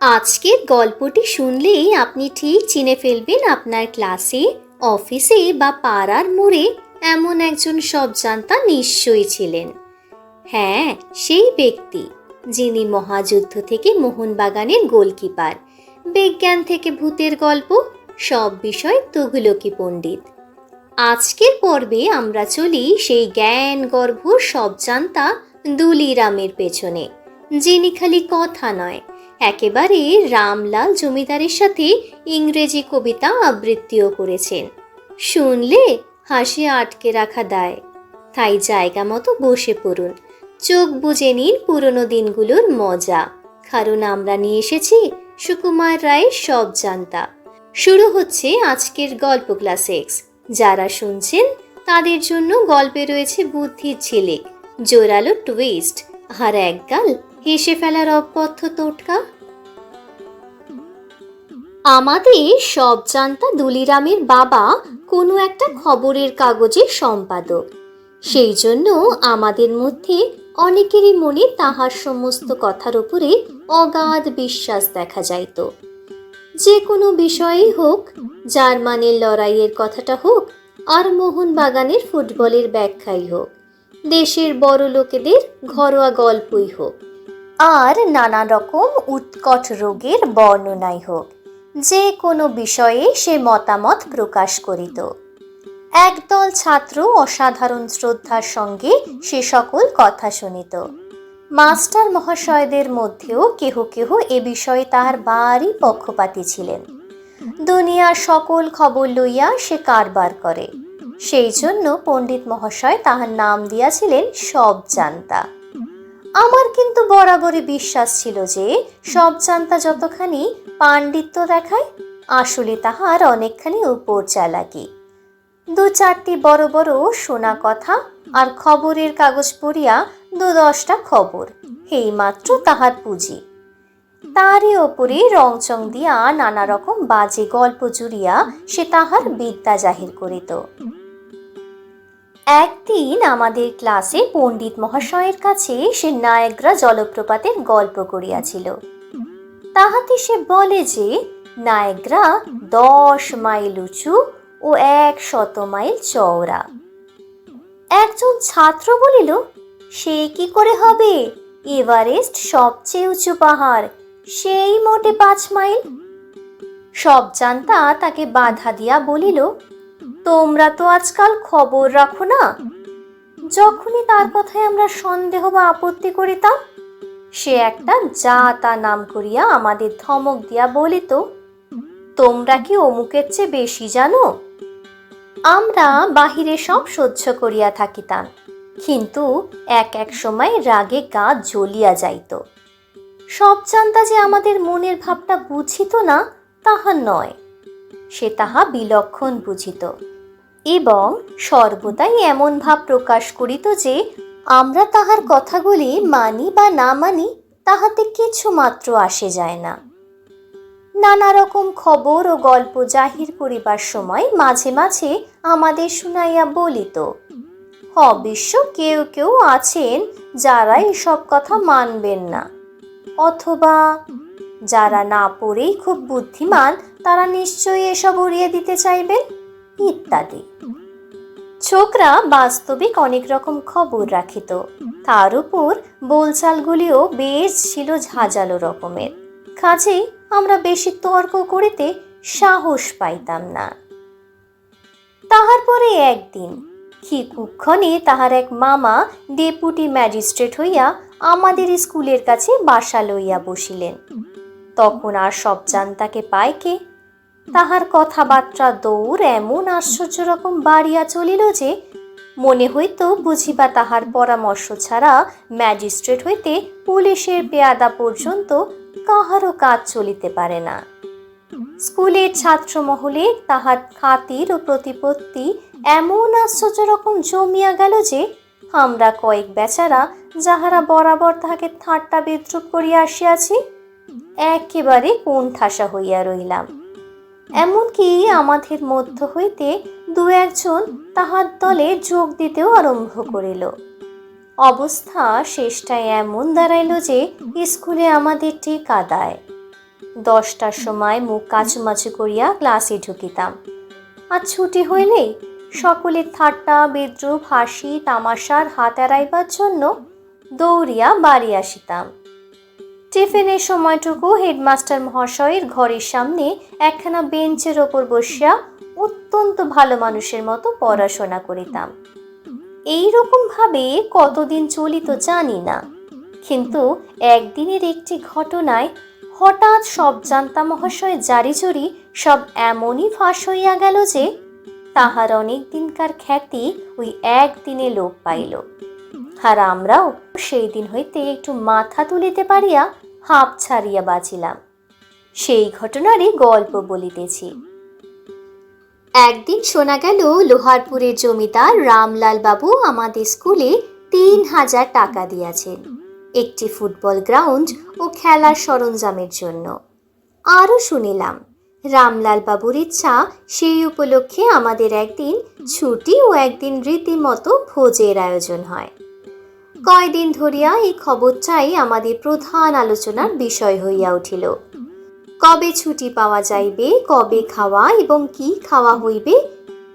আজকের গল্পটি শুনলেই আপনি ঠিক চিনে ফেলবেন আপনার ক্লাসে, অফিসে বা পাড়ার মোড়ে এমন একজন সব জানতা নিশ্চয়ই ছিলেন। হ্যাঁ সেই ব্যক্তি যিনি মহাযুদ্ধ থেকে মোহনবাগানের গোলকিপার, বিজ্ঞান থেকে ভূতের গল্প, সব বিষয় তুঘলকি পণ্ডিত। আজকের পর্বে আমরা চলি সেই জ্ঞান গর্ভ সব জানতা দুলিরামের পেছনে, যিনি খালি কথা নয় একেবারে রামলাল জমিদারের সাথে ইংরেজি কবিতা আবৃত্তিও করেছেন। শুনলে হাসি আটকে রাখা দায়। তাই জায়গা মতো বসে পড়ুন। চোখ বুজে নিন পুরনো দিনগুলোর মজা। কারণ আমরা নিয়ে এসেছি সুকুমার রায়ের সব জানতা। শুরু হচ্ছে আজকের গল্প ক্লাস এক্স। যারা শুনছেন, তাদের জন্য গল্পে রয়েছে বুদ্ধির ঝিলিক, জোরালো টুইস্ট। আর একগাল হেসে ফেলার অপথ্য টোটকা আমাদের সব জানতা দুলিরামের বাবা কোনো একটা খবরের কাগজের সম্পাদক। সেই জন্য আমাদের মধ্যে অনেকেরই মনে তাহার সমস্ত কথার উপরে অগাধ বিশ্বাস দেখা যাইত। যে কোনো বিষয়েই হোক জার্মানের লড়াইয়ের কথাটা হোক, আর মোহনবাগানের ফুটবলের ব্যাখ্যাই হোক, দেশের বড় লোকেদের ঘরোয়া গল্পই হোক। আর নানা রকম উৎকট রোগের বর্ণনাই হোক, যে কোনো বিষয়ে সে মতামত প্রকাশ করিত। একদল ছাত্র অসাধারণ শ্রদ্ধার সঙ্গে সে সকল কথা শুনিত। মাস্টার মহাশয়দের মধ্যেও কেহ কেহ এ বিষয়ে তাহার বাড়ি পক্ষপাতী ছিলেন। দুনিয়ার সকল খবর লইয়া সে কারবার করে। সেই জন্য পণ্ডিত মহাশয় তাহার নাম দিয়াছিলেন সব জানতা আমার কিন্তু বরাবরই বিশ্বাস ছিল যে সব জানতা যতখানি পাণ্ডিত্য দেখায়, আসলে তাহার অনেকখানি উপর চালাকি। দু চারটি বড় বড় শোনা কথা আর খবরের কাগজ পড়িয়া দু দশটা খবর, এইমাত্র তাহার পুঁজি। তারই ওপরে রংচং দিয়া নানা রকম বাজে গল্প জুড়িয়া সে তাহার বিদ্যা জাহির করিত। একদিন আমাদের ক্লাসে পণ্ডিত মহাশয়ের কাছে সে নায়গ্রা জলপ্রপাতের গল্প করিয়াছিল। তাহাতে সে বলে যে, নায়গ্রা দশ মাইল উঁচু ও এক শত মাইল চওড়া। একজন ছাত্র বলিল, সে কি করে হবে? এভারেস্ট সবচেয়ে উঁচু পাহাড়, সেই মোটে পাঁচ মাইল। সব জানতা তাকে বাধা দিয়া বলিল তোমরা তো আজকাল খবর রাখো না। যখনই তার কথায় আমরা সন্দেহ বা আপত্তি করিতাম, সে একটা যা তা নাম করিয়া আমাদের ধমক দিয়া বলিত, তোমরা কি অমুকের চেয়ে বেশি জানো? আমরা বাহিরে সব সহ্য করিয়া থাকিতাম, কিন্তু এক এক সময় রাগে গা জ্বলিয়া যাইত। সব জানতা যে আমাদের মনের ভাবটা বুঝিত না, তাহা নয়। সে তাহা বিলক্ষণ বুঝিত। এবং সর্বদাই এমন ভাব প্রকাশ করিত যে, আমরা তাহার কথাগুলি মানি বা না মানি তাহাতে কিছু মাত্র আসে যায় না। নানা রকম খবর ও গল্প জাহির করিবার সময় মাঝে মাঝে আমাদের শুনাইয়া বলিত, অবশ্য কেউ কেউ আছেন যারা এসব কথা মানবেন না, অথবা যারা না পড়েই খুব বুদ্ধিমান তারা নিশ্চয়ই এসব উড়িয়ে দিতে চাইবেন? ইত্যাদি। ছোকরা বাস্তবিক অনেক রকম খবর রাখিত। তার উপর বোলচালগুলিও বেশ ছিল ঝাঁঝালো রকমের। কাজেই আমরা বেশি তর্ক করিতে সাহস পাইতাম না। তাহার পরে একদিন কি কুক্ষণে তাহার এক মামা ডেপুটি ম্যাজিস্ট্রেট হইয়া আমাদের স্কুলের কাছে বাসা লইয়া বসিলেন। তখন আর সব জানতাকে পায় কে তাহার কথাবার্তা দৌড় এমন আশ্চর্য রকম বাড়িয়া চলিল যে, মনে হইত বুঝিবা তাহার পরামর্শ ছাড়া ম্যাজিস্ট্রেট হইতে পুলিশের পেয়াদা পর্যন্ত কাহারও কাজ চলিতে পারে না। স্কুলের ছাত্র মহলে তাহার খাতির ও প্রতিপত্তি এমন আশ্চর্য রকম জমিয়া গেল যে, আমরা কয়েক বেচারা যাহারা বরাবর তাহাকে ঠাট্টা বিদ্রুপ করিয়া আসিয়াছি, একেবারে কোন ঠাসা হইয়া রইলাম। এমনকি আমাদের মধ্য হইতে দু একজন তাহার দলে যোগ দিতেও আরম্ভ করিল। অবস্থা শেষটায় এমন দাঁড়াইল যে স্কুলে আমাদের ঠিক দেয় দশটার সময় মুখ কাচুমাচু করিয়া ক্লাসে ঢুকিতাম। আর ছুটি হইলেই সকলের ঠাট্টা, বিদ্রুপ, হাসি, তামাশার হাত এড়াইবার জন্য দৌড়িয়া বাড়ি আসিতাম। টিফিনের সময়টুকু হেডমাস্টার মহাশয়ের ঘরের সামনে একখানা বেঞ্চের ওপর বসিয়া অত্যন্ত ভালো মানুষের মতো পড়াশোনা করিতাম। এই রকম ভাবে কতদিন চলিত জানি না। কিন্তু একদিনের একটি ঘটনায় হঠাৎ সব জানতা মহাশয় জারিজুরি সব এমনই ফাঁস হইয়া গেল যে তাহার অনেক দিনকার খ্যাতি ওই একদিনে লোপ পাইল। আর আমরাও সেই দিন হইতে একটু মাথা তুলিতে পারিয়া হাঁপ ছাড়িয়া বাঁচিলাম। সেই ঘটনারই গল্প বলিতেছি। একদিন শোনা গেল, লোহারপুরের জমিদার রামলাল বাবু আমাদের স্কুলে তিন হাজার টাকা দিয়াছেন, একটি ফুটবল গ্রাউন্ড ও খেলার সরঞ্জামের জন্য। আরও শুনিলাম, রামলাল বাবুর ইচ্ছা সেই উপলক্ষে আমাদের একদিন ছুটি ও একদিন রীতিমতো ভোজের আয়োজন হয়। কয়দিন ধরিয়া এই খবরটাই আমাদের প্রধান আলোচনার বিষয় হইয়া উঠিল। কবে ছুটি পাওয়া যাইবে, কবে খাওয়া এবং কি খাওয়া হইবে,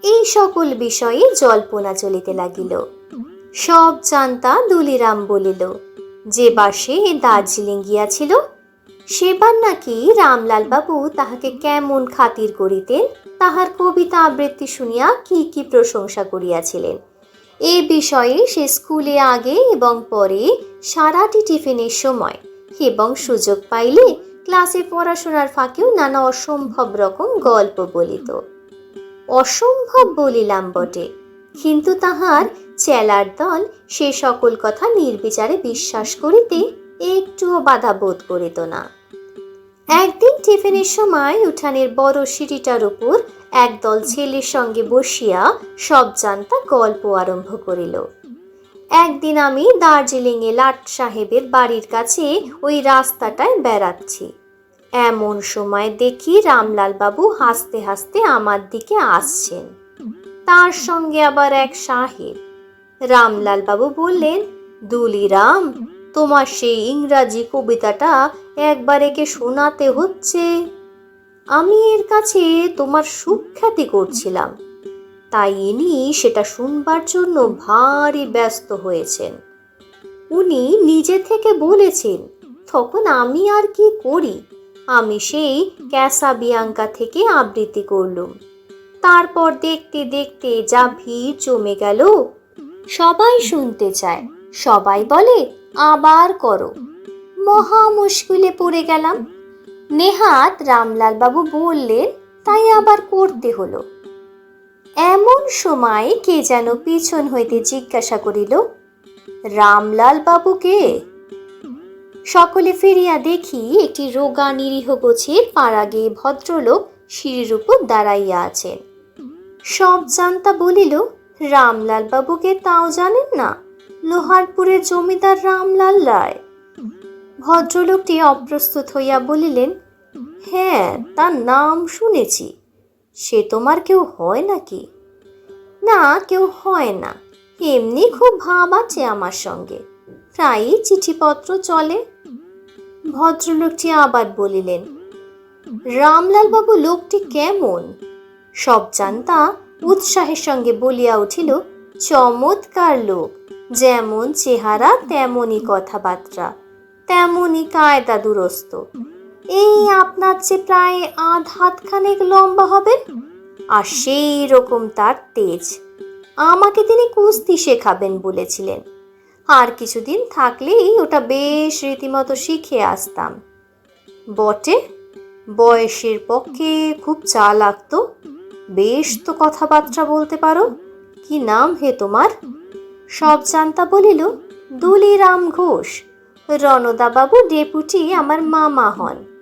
এই সকল বিষয়ে জল্পনা চলিতে লাগিল। সব জানতা দুলিরাম বলিল, যে বাসে দার্জিলিং গিয়াছিল, সেবার নাকি রামলাল বাবু তাহাকে কেমন খাতির করিতেন, তাহার কবিতা আবৃত্তি শুনিয়া কি কি প্রশংসা করিয়াছিলেন? এ বিষয়ে সে স্কুলে আগে এবং পরে সারাটি টিফিনের সময় এবং সুযোগ পাইলে ক্লাসে পড়াশোনার ফাঁকেও নানা অসম্ভব রকম গল্প বলিত। অসম্ভব বলিলাম বটে, কিন্তু তাহার চেলার দল সে সকল কথা নির্বিচারে বিশ্বাস করিতে একটুও বাধা বোধ করিত না। একদিন টিফিনের সময় উঠানের বড় সিঁড়িটার উপর একদল ছেলের সঙ্গে বসিয়া সব জানতা গল্প আরম্ভ করিল। একদিন আমি দার্জিলিংয়ে লাট সাহেবের বাড়ির কাছে ওই রাস্তাটায় বেড়াচ্ছি। এমন সময় দেখি রামলাল বাবু হাসতে হাসতে আমার দিকে আসছেন। তার সঙ্গে আবার এক সাহেব। রামলাল বাবু বললেন, দুলিরাম, তোমার সেই ইংরাজি কবিতাটা একবার একে শোনাতে হচ্ছে। আমি এর কাছে তোমার সুখ্যাতি করছিলাম। তাই ইনি সেটা শুনবার জন্য ভারী ব্যস্ত হয়েছেন। উনি নিজে থেকে বলেছেন, তখন আমি আর কি করি? আমি সেই ক্যাসা বিয়াঙ্কা থেকে আবৃত্তি করলুম। তারপর দেখতে দেখতে যা ভিড় জমে গেল, সবাই শুনতে চায়। সবাই বলে, আবার করো। মহা মুশকিলে পড়ে গেলাম। নেহাত রামলাল বাবু বললেন, তাই আবার করতে হলো? এমন সময় কে যেন পিছন হইতে জিজ্ঞাসা করিল, রামলাল বাবু কে? সকলে ফিরিয়া দেখি একটি রোগা নিরীহ গোছের পাড়াগে ভদ্রলোক সিঁড়ির উপর দাঁড়াইয়া আছেন। সব জানতা বলিল, রামলাল বাবুকে তাও জানেন না? লোহারপুরের জমিদার রামলাল রায়? ভদ্রলোকটি অপ্রস্তুত হইয়া বলিলেন হ্যাঁ তার নাম শুনেছি। সে তোমার কেউ হয় নাকি? না, কেউ হয় না। এমনি খুব ভাব আছে আমার সঙ্গে। প্রায়ই চিঠিপত্র চলে। ভদ্রলোকটি আবার বলিলেন, রামলাল বাবু, লোকটি কেমন? সব জানতা উৎসাহের সঙ্গে বলিয়া উঠিল, চমৎকার লোক। যেমন চেহারা, তেমনই কথাবার্তা। তেমনই কায়দা দুরস্ত। এই আপনার চেয়ে প্রায় আধ হাতখানেক লম্বা হবেন আর সেই রকম তার তেজ। আমাকে তিনি কুস্তি শেখাবেন বলেছিলেন। আর কিছুদিন থাকলেই ওটা বেশ রীতিমতো শিখে আসতাম। বটে, বয়সের পক্ষে খুব চা লাগতো বেশ তো কথাবার্তা বলতে পারো। কি নাম হে তোমার? সব জানতা বলিল, দুলিরাম ঘোষ। রণদাবাবু ডেপুটি আমার মামা হন।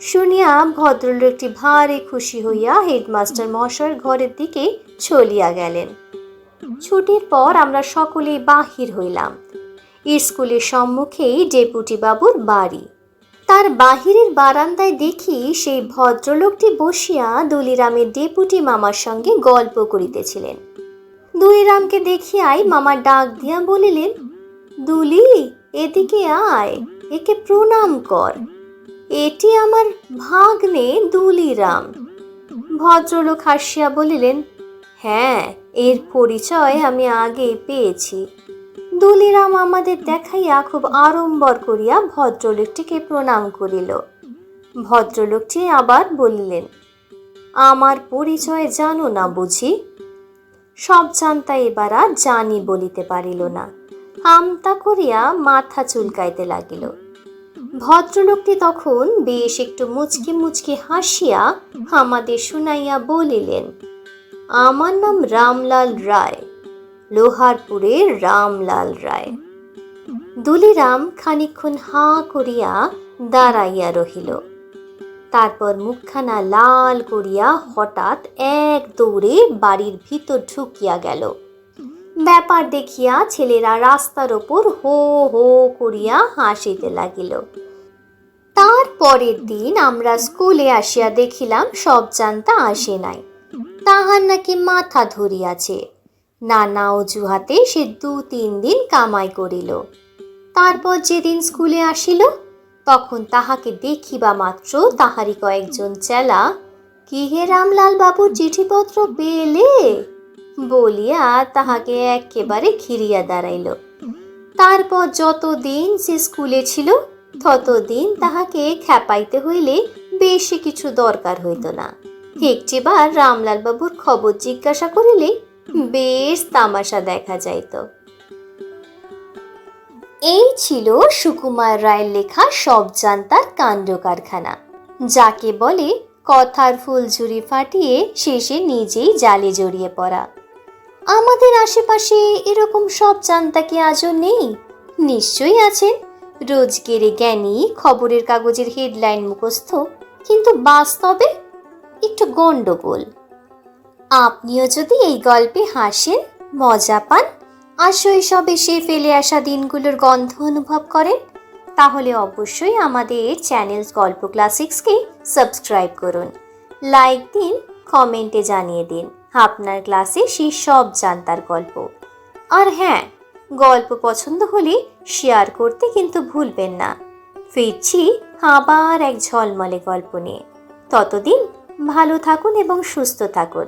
শুনিয়া ভদ্রলোকটি ভারী খুশি হইয়া হেডমাস্টার মহাশয়ের ঘরের দিকে চলিয়া গেলেন। ছুটির পর আমরা সকলেই বাহির হইলাম। স্কুলের সম্মুখেই ডেপুটি বাবুর বাড়ি। তার বাহিরের বারান্দায় দেখি সেই ভদ্রলোকটি বসিয়া দুলিরামের ডেপুটি মামার সঙ্গে গল্প করিতেছিলেন। দুলিরামকে দেখিয়াই মামা ডাক দিয়া বলিলেন, দুলি, এদিকে আয়, একে প্রণাম কর। এটি আমার ভাগ্নে দুলিরাম। ভদ্রলোক হাসিয়া বলিলেন হ্যাঁ এর পরিচয় আমি আগে পেয়েছি। দুলিরাম আমাদের দেখাইয়া খুব আড়ম্বর করিয়া ভদ্রলোকটিকে প্রণাম করিল। ভদ্রলোকটি আবার বলিলেন, আমার পরিচয় জানো না বুঝি? সব জানতা এবার আর জানি বলিতে পারিল না। আমতা করিয়া মাথা চুলকাইতে লাগিল। ভদ্রলোকটি তখন বেশ একটু মুচকি মুচকি হাসিয়া আমাদের শুনাইয়া বলিলেন, আমার নাম রামলাল রায় লোহারপুরের রামলাল রায় দুলিরাম খানিকক্ষণ হাঁ করিয়া দাঁড়াইয়া রহিল। তারপর মুখখানা লাল করিয়া হঠাৎ এক দৌড়ে বাড়ির ভিতর ঢুকিয়া গেল। ব্যাপার দেখিয়া ছেলেরা রাস্তার ওপর হো হো করিয়া হাসিতে লাগিল। তার পরের দিন আমরা স্কুলে আসিয়া দেখিলাম সব জানতা আসে নাই। তাহার নাকি মাথা ধরিয়াছে। নানা অজুহাতে সে দু, তিন দিন কামাই করিল। তারপর যেদিন স্কুলে আসিল, তখন তাহাকে দেখিবা মাত্র তাহারই কয়েকজন চেলা কি হে রামলাল বাবুর চিঠিপত্র পেলে? বলিয়া তাহাকে একেবারে ঘিরিয়া দাঁড়াইল। তারপর যতদিন সে স্কুলে ছিল, ততদিন তাহাকে খেপাইতে হইলে বেশি কিছু দরকার হইত না। একটিবার রামলাল বাবুর খবর জিজ্ঞাসা করিলে বেশ তামাশা দেখা যাইত। এই ছিল সুকুমার রায়ের লেখা সব জানতার কাণ্ড কারখানা যাকে বলে, কথার ফুলঝুরি ফাটিয়ে শেষে নিজেই জালে জড়িয়ে পড়া। আমাদের আশেপাশে এরকম সব জানতা কি আজও নেই? নিশ্চয়ই আছেন। রোজগেরে জ্ঞানী খবরের কাগজের হেডলাইন মুখস্থ, কিন্তু বাস্তবে একটু গন্ডগোল আপনিও যদি এই গল্পে হাসেন, মজা পান আর শৈশবে সে ফেলে আসা দিনগুলোর গন্ধ অনুভব করেন, তাহলে অবশ্যই আমাদের চ্যানেল গল্প ক্লাসিক্সকে সাবস্ক্রাইব করুন। লাইক দিন, কমেন্টে জানিয়ে দিন। আপনার ক্লাসে সেই সব জানতার গল্প। আর হ্যাঁ গল্প পছন্দ হলে শেয়ার করতে কিন্তু ভুলবেন না। ফিরছি আবার এক ঝলমলে গল্প নিয়ে। ততদিন ভালো থাকুন এবং সুস্থ থাকুন।